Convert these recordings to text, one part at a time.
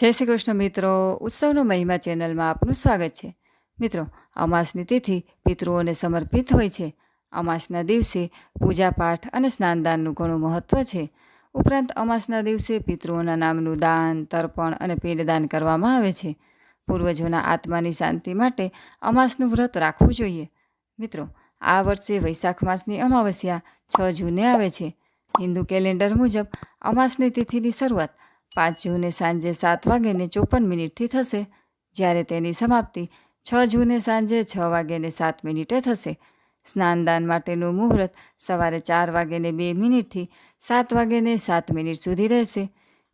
જય શ્રી કૃષ્ણ મિત્રો. ઉત્સવનો મહિમા ચેનલમાં આપનું સ્વાગત છે. મિત્રો, અમાસની તિથિ પિતૃઓને સમર્પિત હોય છે. અમાસના દિવસે પૂજાપાઠ અને સ્નાનદાનનું ઘણું મહત્ત્વ છે. ઉપરાંત અમાસના દિવસે પિતૃઓના નામનું દાન, તર્પણ અને પિંડદાન કરવામાં આવે છે. પૂર્વજોના આત્માની શાંતિ માટે અમાસનું વ્રત રાખવું જોઈએ. મિત્રો, આ વર્ષે વૈશાખ માસની અમાવસ્યા છ જૂને આવે છે. હિન્દુ કેલેન્ડર મુજબ અમાસની તિથિની શરૂઆત પાંચ જૂને સાંજે સાત વાગ્યાને ચોપન મિનિટથી થશે. જ્યારે તેની સમાપ્તિ છ જૂને સાંજે છ વાગ્યાને સાત મિનિટે થશે. સ્નાનદાન માટેનું મુહૂર્ત સવારે ચાર વાગ્યાને બે મિનિટથી સાત વાગ્યાને સાત મિનિટ સુધી રહેશે.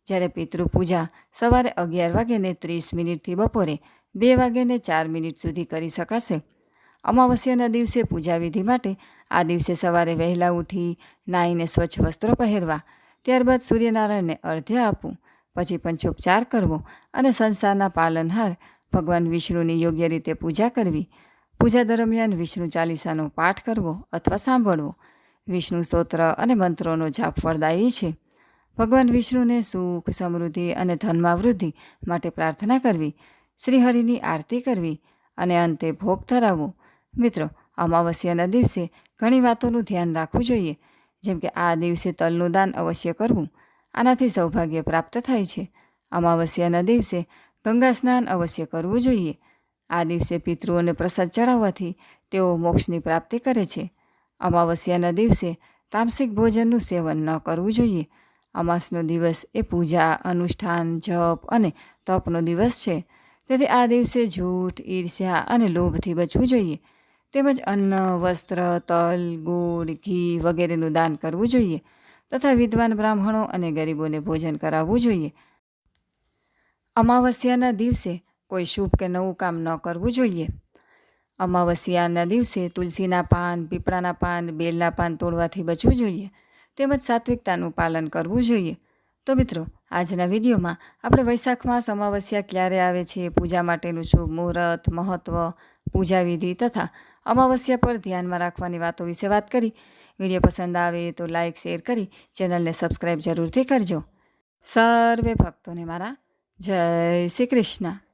જ્યારે પિતૃપૂજા સવારે અગિયાર વાગ્યાને ત્રીસ મિનિટથી બપોરે બે વાગ્યાને ચાર મિનિટ સુધી કરી શકાશે. અમાવસ્યાના દિવસે પૂજા વિધિ માટે આ દિવસે સવારે વહેલા ઉઠી નાહીને સ્વચ્છ વસ્ત્રો પહેરવા, ત્યારબાદ સૂર્યનારાયણને અર્ધ્ય આપવું પછી પંચોપચાર કરવો અને સંસારના પાલનહાર ભગવાન વિષ્ણુની યોગ્ય રીતે પૂજા કરવી. પૂજા દરમિયાન વિષ્ણુ ચાલીસાનો પાઠ કરવો અથવા સાંભળવો. વિષ્ણુ સ્તોત્ર અને મંત્રોનો જાપ ફળદાયી છે. ભગવાન વિષ્ણુને સુખ, સમૃદ્ધિ અને ધનમાં વૃદ્ધિ માટે પ્રાર્થના કરવી. શ્રીહરિની આરતી કરવી અને અંતે ભોગ ધરાવવો. મિત્રો અમાવસ્યાના દિવસે ઘણી વાતોનું ધ્યાન રાખવું જોઈએ. જેમ કે આ દિવસે તલનું દાન અવશ્ય કરવું. આનાથી સૌભાગ્ય પ્રાપ્ત થાય છે. અમાવસ્યાના દિવસે ગંગા સ્નાન અવશ્ય કરવું જોઈએ. આ દિવસે પિતૃઓને પ્રસાદ ચડાવવાથી તેઓ મોક્ષની પ્રાપ્તિ કરે છે. અમાવસ્યાના દિવસે તામસિક ભોજનનું સેવન ન કરવું જોઈએ. અમાસનો દિવસ એ પૂજા, અનુષ્ઠાન, જપ અને તપનો દિવસ છે. તેથી આ દિવસે જૂઠ, ઈર્ષ્યા અને લોભથી બચવું જોઈએ. તેમજ અન્ન, વસ્ત્ર, તલ ગોળ ઘી વગેરેનું દાન કરવું જોઈએ. તથા વિદ્વાન બ્રાહ્મણો અને ગરીબોને ભોજન કરાવવું જોઈએ. અમાવસ્યાના દિવસે કોઈ શુભ કે નવું કામ ન કરવું જોઈએ. અમાવસ્યાના દિવસે તુલસીના પાન, પીપળાના પાન, બેલના પાન તોડવાથી બચવું જોઈએ. તેમજ સાત્વિકતાનું પાલન કરવું જોઈએ. તો મિત્રો, આજના વિડીયોમાં આપણે વૈશાખ માસ અમાવસ્યા ક્યારે આવે છે, પૂજા માટેનું શુભ મુહૂર્ત મહત્ત્વ પૂજા વિધિ તથા અમાવસ્યા પર ધ્યાનમાં રાખવાની વાતો વિશે વાત કરી. વીડિયો પસંદ આવે તો લાઇક શેર કરી ચેનલને સબસ્ક્રાઈબ જરૂરથી કરજો. સર્વે ભક્તોને મારા જય શ્રી કૃષ્ણ.